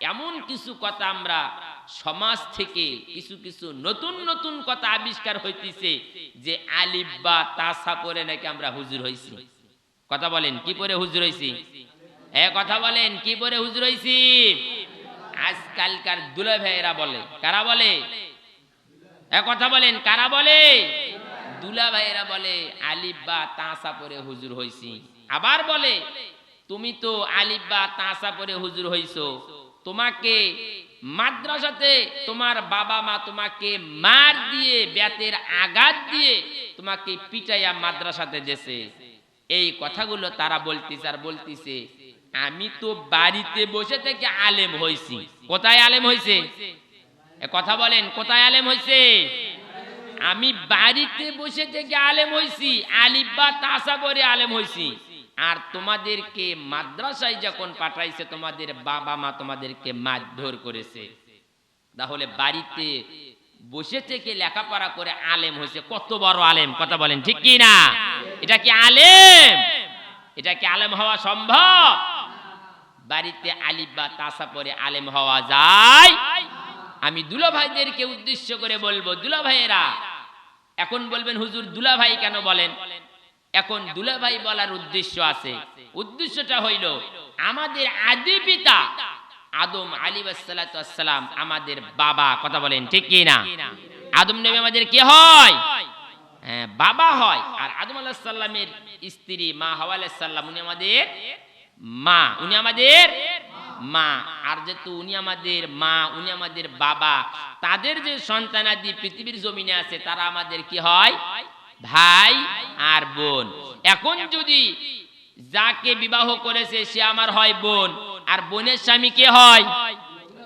এমন কিছু কথা আমরা সমাজ থেকে কিছু কিছু নতুন নতুন কথা আবিষ্কার হইতেছে যে আলিফ বা তাসা পরে নাকি আমরা হুজুর হইছি। কথা বলেন, কি পরে হুজুর হইছি? এ কথা বলেন, কি পরে হুজুর হইছি? আজকালকার দুলে ভাইয়েরা বলে, কারা বলে? এ কথা বলেন, কারা বলে? দুলা ভাইয়েরা বলে, আলিফ বা তাসা পরে হুজুর হইছি। আবার বলে, তুমি তো আলিফ বা তাসা পরে হুজুর হইছো। তোমাকে মাদ্রাসাতে তোমার বাবা মা তোমাকে মার দিয়ে ব্যাতের আঘাত দিয়ে তোমাকে পিটাইয়া মাদ্রাসাতে যেছে এই কথাগুলো তারা বলতিছে আর বলতিছে, আমি তো বাড়িতে বসে থেকে আলেম হয়েছি। কোথায় আলেম হয়েছে? কথা বলেন, কোথায় আলেম হয়েছে? আমি বাড়িতে বসে থেকে আলেম হইছি আলিফ বা তাসা করে আলেম হইছি আর তোমাদেরকে মাদ্রাসায় যখন পাঠাইছে, তোমাদের বাবা মা তোমাদেরকে মারধর করেছে। তাহলে বাড়িতে বসে থেকে লেখাপড়া করে আলেম হয়েছে। কত বড় আলেম, কথা বলেন ঠিক কি না? এটা কি আলেম? এটা কি আলেম হওয়া সম্ভব? বাড়িতে আলিফ বা তাসা পরে আলেম হওয়া যায়। আমি দুলা ভাইদেরকে উদ্দেশ্য করে বলব দুলা ভাইয়েরা এখন বলবেন, হুজুর দুলা ভাই কেন বলেন? এখন দুলা ভাই বলার উদ্দেশ্য আছে। উদ্দেশ্যটা হইল আমাদের আদি পিতা আদম আলী সালাম আমাদের বাবা কথা বলেন ঠিক কি না? আদম নবী আমাদের কে হয়? হ্যাঁ, বাবা হয়। আর আদম আলাহ স্ত্রী মা হাওয়া উনি আমাদের মা উনি আমাদের মা। আর যেহেতু উনি আমাদের মা উনি আমাদের বাবা তাদের যে সন্তানাদি পৃথিবীর জমিনে আছে তারা আমাদের কি হয়? ভাই আর বোন। এখন যদি যাকে বিবাহ করেছে, সে আমার হয় বোন, আর বোনের স্বামী কে হয়?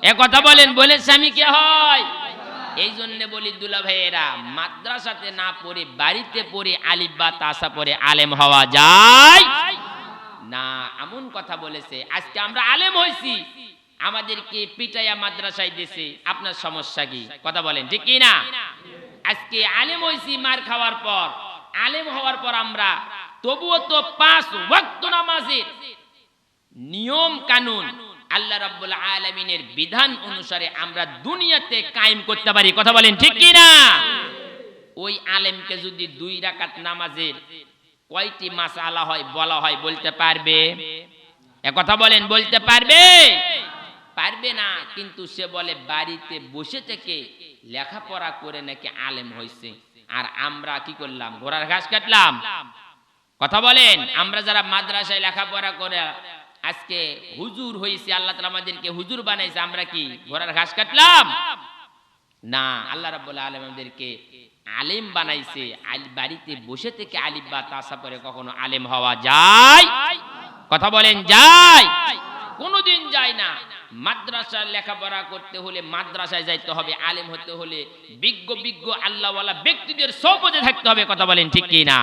এ কথা বলেন, বোনের স্বামী কে হয়? এই জন্য বলি দুলা ভাইয়েরা, মাদ্রাসাতে না পড়ে, বাড়িতে পড়ে আলিফ বা তাসা পড়ে আলেম হওয়া যায় না। এমন কথা বলেছে, আজকে আমরা আলেম হইছি আমাদেরকে পিটাইয়া মাদ্রাসায় দিছে, আপনার সমস্যা কি? কথা বলেন, ঠিক কি না? আজকে আলেম হইছি মার খাওয়ার পর। আলেম হওয়ার পর আমরা তবুও তো পাঁচ ওয়াক্ত নামাজের নিয়ম কানুন আল্লাহ রাব্বুল আলামিনের বিধান অনুসারে আমরা দুনিয়াতে কায়েম করতে পারি। কথা বলেন ঠিক কি না ওই আলেমকে যদি দুই রাকাত নামাজের কয়টি মাসালা হয় বলা হয় বলতে পারবে? এ কথা বলেন, বলতে পারবে? পারবে না, কিন্তু সে বলে বাড়িতে বসে থেকে লেখাপড়া করে নাকি আলেম হয়েছে আর আমরা কি করলাম? ঘোড়ার ঘাস কাটলাম। কথা বলেন, আমরা যারা মাদ্রাসায় লেখাপড়া করে, আজকে হুজুর হয়েছে আল্লাহ তালা আমাদেরকে হুজুর বানাইছে, আমরা কি ঘোড়ার ঘাস কাটলাম? না, আল্লাহ রাব্বুল আলামিন আমাদেরকে আলেম বানাইছে বাড়িতে বসে থেকে আলিফ বা তাসা পরে কখনো আলেম হওয়া যায়? কথা বলেন, যায়? কোনোদিন যায় না। মাদ্রাসার লেখাপড়া করতে হলে মাদ্রাসায় যাইতে হবে, আলেম হতে হলে বিজ্ঞ বিজ্ঞ, আল্লাহওয়ালা ব্যক্তিদের সৌপদে থাকতে হবে, কথা বলেন ঠিক কি না?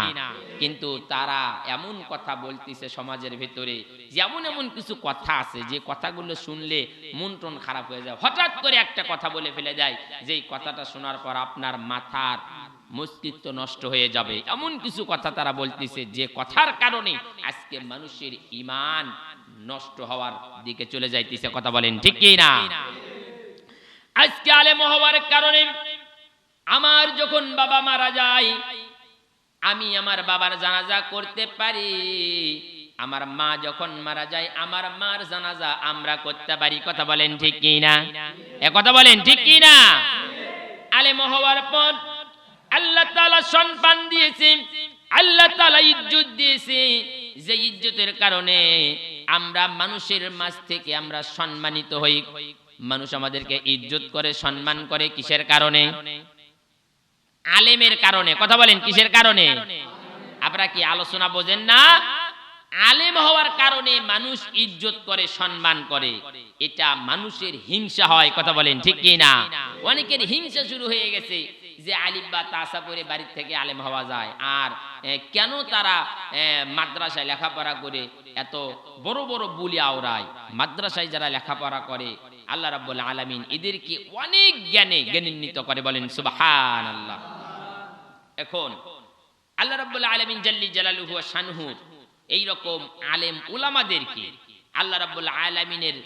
কিন্তু তারা এমন কথা বলতেছে সমাজের ভিতরে, যেমন এমন কিছু কথা আছে, যে কথাগুলো শুনলে মন টন খারাপ হয়ে যায়। হঠাৎ করে একটা কথা বলে ফেলে যায় যেই কথাটা শোনার পর আপনার মাথার মস্তিষ্ক নষ্ট হয়ে যাবে। এমন কিছু কথা তারা বলতেছে যে কথার কারণে আজকে মানুষের ইমান নষ্ট হওয়ার দিকে চলে যাইতেছে। কথা বলেন, ঠিক কি না? আজকে আলেম হওয়ার কারণে আমার যখন বাবা মারা যায়, আমি আমার বাবার জানাজা করতে পারি। আমার মা যখন মারা যায়, আমার মার জানাজা আমরা করতে পারি। কথা বলেন, ঠিক কি না? এ কথা বলেন, ঠিক কি না? আলেম হওয়ার পর আল্লাহ তাআলা সম্মান দিয়েছে, আল্লাহ তাআলা ইজ্জত দিয়েছে। যে ইজ্জতের কারণে আমরা মানুষের মাঝ থেকে আমরা সম্মানিত হই। মানুষ আমাদেরকে ইজ্জত করে, সম্মান করে কিসের কারণে? আলেমের কারণে। কথা বলেন, কিসের কারণে? আপনারা কি আলোচনা বোঝেন না? আলেম হওয়ার কারণে মানুষ ইজ্জত করে, সম্মান করে। এটা মানুষের হিংসা হয়, কথা বলেন, ঠিক কি না অনেকের হিংসা শুরু হয়ে গেছে। যে আলিম বা তাসা পরে বাড়ির থেকে আলেম হওয়া যায়। আর কেন তারা মাদ্রাসায় লেখাপড়া করে এত বড় বড় বুলি আওড়ায়? মাদ্রাসায় যারা লেখাপড়া করে, আল্লাহ রাব্বুল আলামিন এদেরকে অনেক জ্ঞানে জ্ঞানান্বিত করে বলেন সুবহান আল্লাহ এখন, আল্লাহ রাব্বুল আলামিন জাল্লি জালালুহু শানহু এই রকম আলেম উলামাদেরকে আল্লাহ রাব্বুল আলামিনের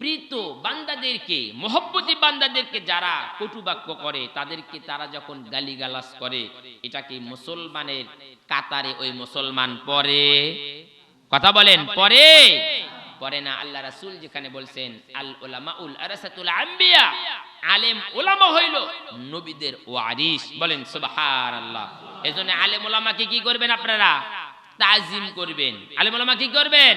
প্রীত বান্দাদেরকে, মহব্বতী বান্দাদেরকে যারা কটুবাক্য করে, তাদেরকে তারা যখন গালিগালাজ করে, এটাকে মুসলমানের কাতারে ওই মুসলমান পরে। কথা বলেন, পরে। পরে না, আল্লাহ রাসূল যেখানে বলছেন, আল উলামাউল আরাসাতুল আম্বিয়া, আলেম উলামা হইল নবীদের ওয়ারিস। বলেন, সুবহানাল্লাহ। এজন্য আলেম উলামাকে কি করবেন আপনারা? তাজিম করবেন। আলেম উলামা কি করবেন?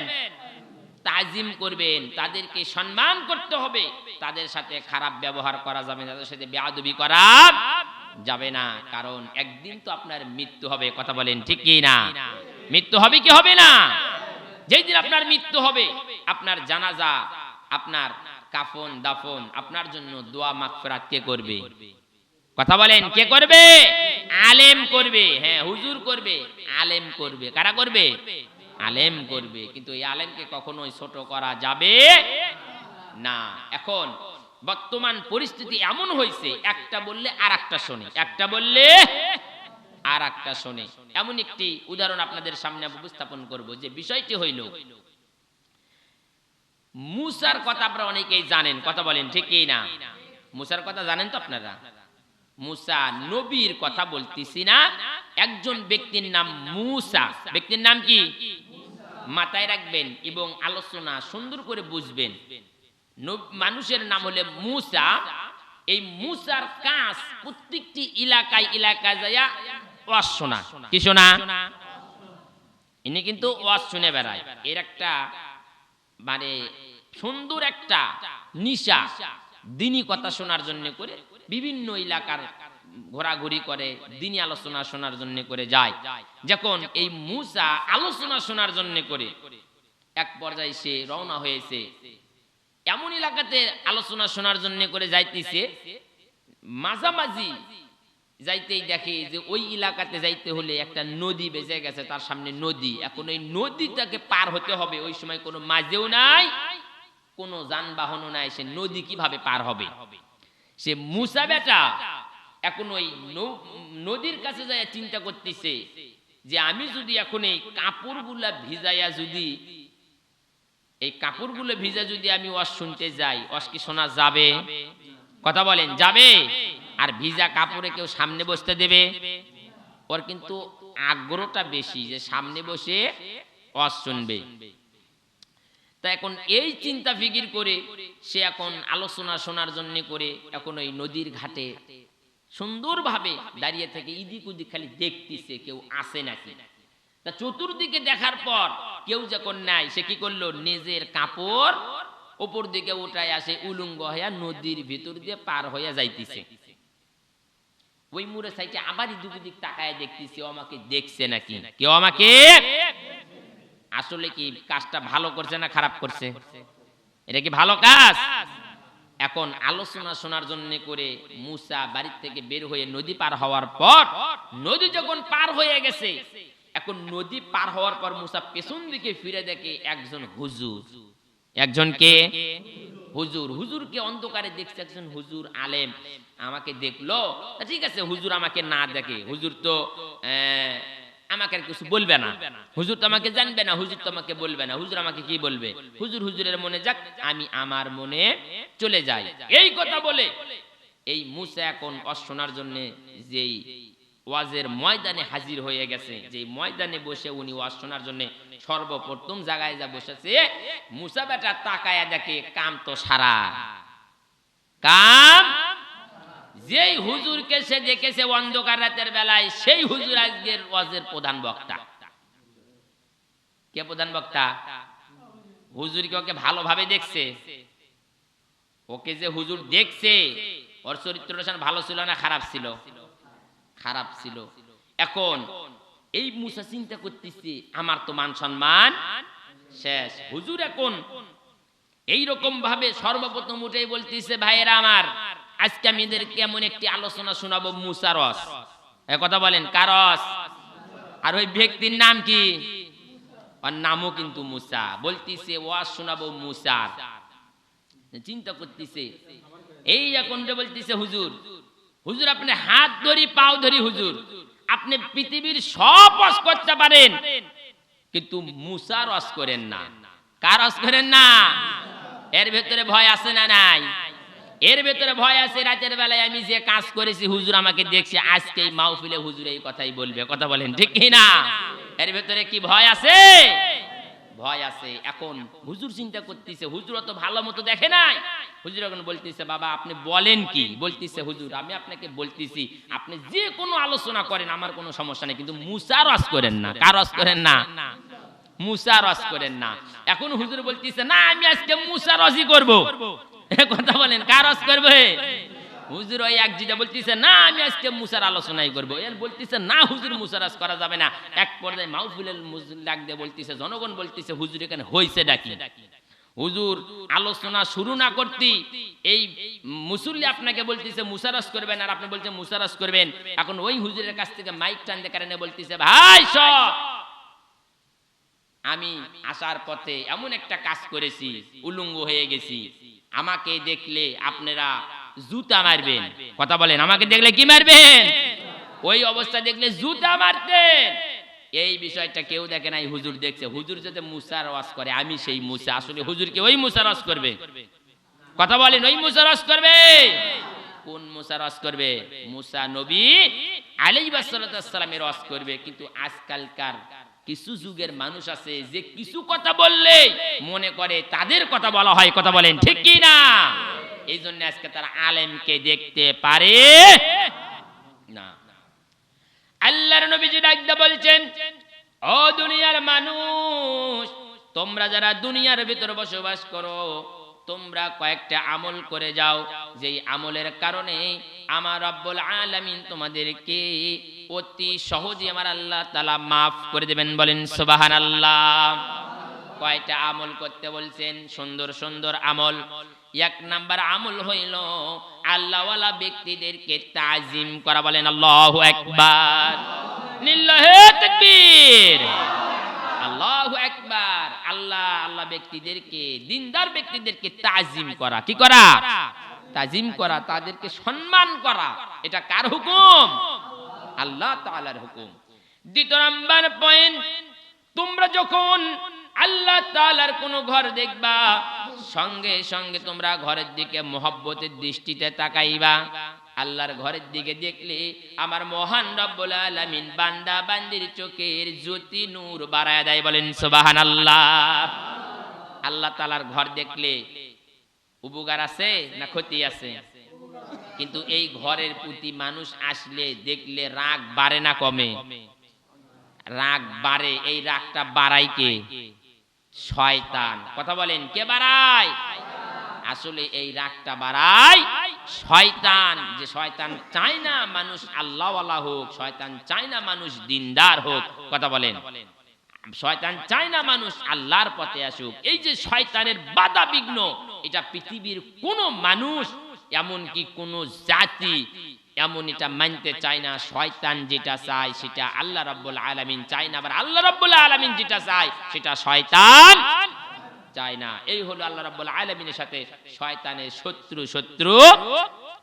তাজিম করবেন, তাদেরকে সম্মান করতে হবে, তাদের সাথে খারাপ ব্যবহার করা যাবে না, তাদের সাথে বেয়াদবি করা যাবে না, কারণ একদিন তো আপনার মৃত্যু হবে, কথা বলেন ঠিক কি না? মৃত্যু হবে কি হবে না? যেই দিন আপনার মৃত্যু হবে, আপনার জানাজা, আপনার কাফন, দাফন, আপনার জন্য দোয়া মাগফিরাত কে করবে? কথা বলেন, কে করবে? আলেম করবে হ্যাঁ হুজুর করবে, আলেম করবে, কারা করবে? আলেম করবে। কিন্তু এই আলেমকে কখনোই ছোট করা যাবে না। এখন বর্তমান পরিস্থিতি এমন হয়েছে একটা বললে আর একটা শোনে, একটা বললে আর একটা শোনে। এমন একটি উদাহরণ আপনাদের সামনে উপস্থাপন করব যে বিষয়টি হইল, মুসার কথা আপনারা অনেকেই জানেন, কথা বলেন ঠিকই না? মুসার কথা জানেন তো আপনারা? মুসা নবীর কথা বলতেছি না। একজন ব্যক্তির নাম মুসা। ব্যক্তির নাম কি? মাথায় রাখবেন এবং আলোচনা সুন্দর করে বুঝবেন। মানুষের নাম হলে মুসা। এই মুসার কাজ প্রত্যেকটি এলাকায় এলাকায় যাইয়া ওয়াজ শোনা। কি শোনা? ইনি কিন্তু ওয়াজ শুনে বেড়ায়। এর একটা মানে সুন্দর একটা নিশা। দিনই কথা শোনার জন্য করে বিভিন্ন এলাকার ঘোরাঘুরি করে দিনই আলোচনা শোনার জন্য করে যায়। যখন এই মুসা আলোচনা শোনার জন্য করে, এক পর্যায়ে সে রওনা হয়েছে। এমন এলাকাতে আলোচনা শোনার জন্য করে যাইতেছে। মাঝামাঝি যাইতেই দেখে যে ওই এলাকাতে যাইতে হলে একটা নদী বেজে গেছে, তার সামনে নদী। এখন ওই নদীটাকে পার হতে হবে, ওই সময় কোনো মাঝেও নাই, কোনো যানবাহনও নাই, সে নদী কীভাবে পার হবে? সে মুসা বেটা এখন ওই নদীর কাছে যায় চিন্তা করতেছে যে আমি যদি এখন এই কাপড়গুলা ভিজাইয়া যদি, এই কাপড়গুলো ভিজা যদি আমি ওয়াজ শুনতে যাই ওয়াজ কি শোনা যাবে? কথা বলেন, যাবে। আর ভিজা কাপড়ে কেউ সামনে বসতে দেবে? ওর কিন্তু আগ্রহটা বেশি যে সামনে বসে ওয়াজ শুনবে। তা এখন এই চিন্তা ফিকির করে সে এখন আলোচনা শোনার জন্য করে এখন ওই নদীর ঘাটে সুন্দরভাবে দাঁড়িয়ে থেকে ইদিক উদিক খালি দেখতেছে কেউ আসে নাকি। তা চতুর্দিকে দেখার পর কেউ যখন নাই, সে কি করল? নিজের কাপড় ওপর দিকে উঠায় আসে, উলুঙ্গ হইয়া নদীর ভিতর দিয়ে পার হইয়া যাইতেছে। ওই মুড়ে সাইডে আবার ইদিক উদিক তাকায় দেখতেছে আমাকে দেখছে নাকি? কেউ আমাকে আসলে কি কাজটা ভালো করছে না খারাপ করছে? এটা কি ভালো কাজ? এখন আলোচনা শোনার জন্য করে মুসা বাড়ির থেকে বের হয়ে নদী পার হওয়ার পর নদী যখন পার হয়ে গেছে এখন নদী পার হওয়ার পর মুসা পেছন দিকে ফিরে দেখে একজন হুজুর। একজন কে? হুজুর। হুজুরকে অন্ধকারে দেখছে একজন হুজুর আলেম। আমাকে দেখল। ঠিক আছে হুজুর আমাকে না দেখে। হুজুর তো আহ, আমাকে আর কিছু বলবে না। হুজুর তো আমাকে জানবে না, হুজুর তো আমাকে বলবে না। হুজুর আমাকে কি বলবে? হুজুর হুজুরের মনে যাক, আমি আমার মনে চলে যাই। এই কথা বলে, এই মুসা এখন অশোনার জন্য যেই ওয়াজের ময়দানে হাজির হয়ে গেছে যে ময়দানে বসে উনি ওয়াজ শোনার জন্য সর্বপ্রথম জায়গায় যা বসেছে, মুসা বেটা তাকায়া দেখে কাম তো সারা। কাম যেই হুজুরকে সে দেখেছে অন্ধকার রাতের বেলায়, সেই হুজুর আজকের ওয়াজের প্রধান বক্তা। কে প্রধান বক্তা? হুজুরকে ওকে ভালোভাবে দেখছে। ওকে যে হুজুর দেখছে, ওর চরিত্রটা ভালো ছিল না খারাপ ছিল? খারাপ ছিল। এখন এই মুসা চিন্তা করতেছি, আমার তো মান সম্মান শেষ। হুজুর এখন এইরকম ভাবে সর্বপ্রথম উঠেই বলতেছে, ভাইয়েরা আমার আজকে আমি এদেরকে এমন একটি আলোচনা শোনাবো মুসারস এ কথা বলেন কারস আর ওই ব্যক্তির নাম কি? ওর নামও কিন্তু মুসা। বলতিছে ওয়াজ শোনাবো মুসার চিন্তা করতেছে, এই এখন যে বলতেছে হুজুর হুজুর আপনি হাত ধরি, পাও ধরি হুজুর, আপনি পৃথিবীর সব রস করতে পারেন, কিন্তু মুসা রস করেন না। কার রস করেন না? এর ভেতরে ভয় আছে না নাই? এর ভেতরে ভয় আছে, রাতের বেলায় আমি যে কাজ করেছি, হুজুর আমাকে দেখছে আজকে মাহফিলে হুজুর এই কথাই বলবে। কথা বলেন, ঠিক না? এর ভেতরে কি ভয় আছে? ভয় আছে। এখন হুজুর চিন্তা করতেছে হুজুর অত ভালো মতো দেখে নাই। হুজুর এখন বলতেছে, বাবা, আপনি বলেন কি? বলতেছে, হুজুর, আমি আপনাকে বলতেছি, আপনি যে কোনো আলোচনা করেন, আমার কোনো সমস্যা নেই। কিন্তু মুসারস করেন না। কারস করেন না? মুসারস করেন না। এখন হুজুর বলতেছে, না, আমি আজকে মুসারসই করব। এ কথা বলেন করবে? হুজুর ওই এক জিটা বলতেছে, না, আমি আজকে মুসার আলোচনাই করব। এর বলতেছে, না, হুজুর মুসারাজ করা যাবে না। এক পর্যায়ে ডাক দিয়ে বলতেছে, জনগণ বলতেছে, হুজুর, এখানে হইছে ডাকি হুজুর, আলোচনা শুরু না করতে এই মুসল্লি আপনাকে বলতেছে মুসারাস করবেন। আর আপনি বলছেন মুসারাস করবেন। এখন ওই হুজুরের কাছ থেকে মাইক টানতে কারণে বলতেছে, ভাই সব আমি আসার পথে এমন একটা কাজ করেছি, উলঙ্গ হয়ে গেছি। আমাকে দেখলে আপনারা জুতা মারবেন। কথা বলেন, আমাকে দেখলে কি মারবেন? ওই অবস্থা দেখলে জুতা মারতেন। এই বিষয়টা কেউ দেখে নাই, হুজুর দেখছে। হুজুর যদি মুসার ওয়াজ করে, আমি সেই মুসা। আসলে হুজুরকে ওই মুসার ওয়াজ করবে? কথা বলেন, ওই মুসার ওয়াজ করবে? কোন মুসা রস করবে? মুসা নবী আলাইসালামের রস করবে। কিন্তু আজকালকার কিছু যুগের মানুষ আছে যে কিছু কথা বললে মনে করে তাদের কথা বলা হয়, কথা বলেন ঠিক কি না? এই জন্য আজকে তারা আলেমকে দেখতে পারে। না। আল্লাহর নবীজি ডাকতে বলছেন, ও দুনিয়ার মানুষ, তোমরা যারা দুনিয়ার ভিতরে বসবাস করো, তোমরা কয়েকটা আমল করে যাও। যেই আমলের কারণে আমার রব্বুল আলামিন তোমাদেরকে অতি সহজে আমার আল্লাহ তাআলা মাফ করে দেবেন বলেন, সুবহানাল্লাহ। কয়টা আমল করতে বলছেন? সুন্দর সুন্দর আমল। এক নাম্বার আমল হইল, আল্লাহওয়ালা ব্যক্তিদেরকে তাজিম করা বলেন, আল্লাহু তাকবীর। আল্লাহু আকবার। আল্লাহ আল্লাহ ব্যক্তিদেরকে, দিনদার ব্যক্তিদেরকে তাজিম করা। কি করা? তাজিম করা, তাদেরকে সম্মান করা। এটা কার হুকুম? আল্লাহ তাআলার হুকুম। দ্বিতীয় নাম্বার পয়েন্ট তোমরা যখন আল্লাহ তাআলার কোন ঘর দেখবা, সঙ্গে সঙ্গে তোমরা ঘরের দিকে মোহব্বতের দৃষ্টিতে তাকাইবা। আল্লাহর ঘরের দিকে দেখলে আমার মহান রব্বুল আলামিন বান্দা বান্দির চোখের জ্যোতি নূর বাড়ায় দেয় বলেন, সুবহানাল্লাহ। আল্লাহ তাআলার ঘর দেখলে, উপকার আছে না ক্ষতি আছে? কিন্তু এই ঘরের প্রতি মানুষ আসলে দেখলে রাগ বাড়ে না কমে। রাগ বাড়ে, এই রাগটা বাড়াই কে? শয়তান। কথা বলেন, কে বাড়ায়? আসলে এই রাগটা বাড়ায় শয়তান, যে শয়তান চায় না মানুষ আল্লাহওয়ালা হোক, শয়তান চায় না মানুষ দিনদার হোক, কথা বলেন। শয়তান চায় না মানুষ আল্লাহর পথে আসুক। এই যে শয়তানের বাধা বিঘ্ন, এটা পৃথিবীর কোন মানুষ এমনকি কোন জাতি এমন এটা মানতে চায় না, শয়তান যেটা চায় সেটা আল্লাহ রাব্বুল আলামিন চায় না, আবার আল্লাহ রাব্বুল আলামিন যেটা চায় সেটা শয়তান চায় না। এই হলো আল্লাহ রাব্বুল আলামিনের সাথে শয়তানের শত্রু শত্রু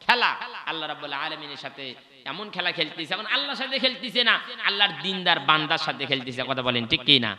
খেলা। আল্লাহ রাব্বুল আলামিনের সাথে এমন খেলা খেলতেছে এখন আল্লাহর সাথে খেলতেছে না, আল্লাহর দিনদার বান্দার সাথে খেলতেছে, কথা বলেন ঠিক কি না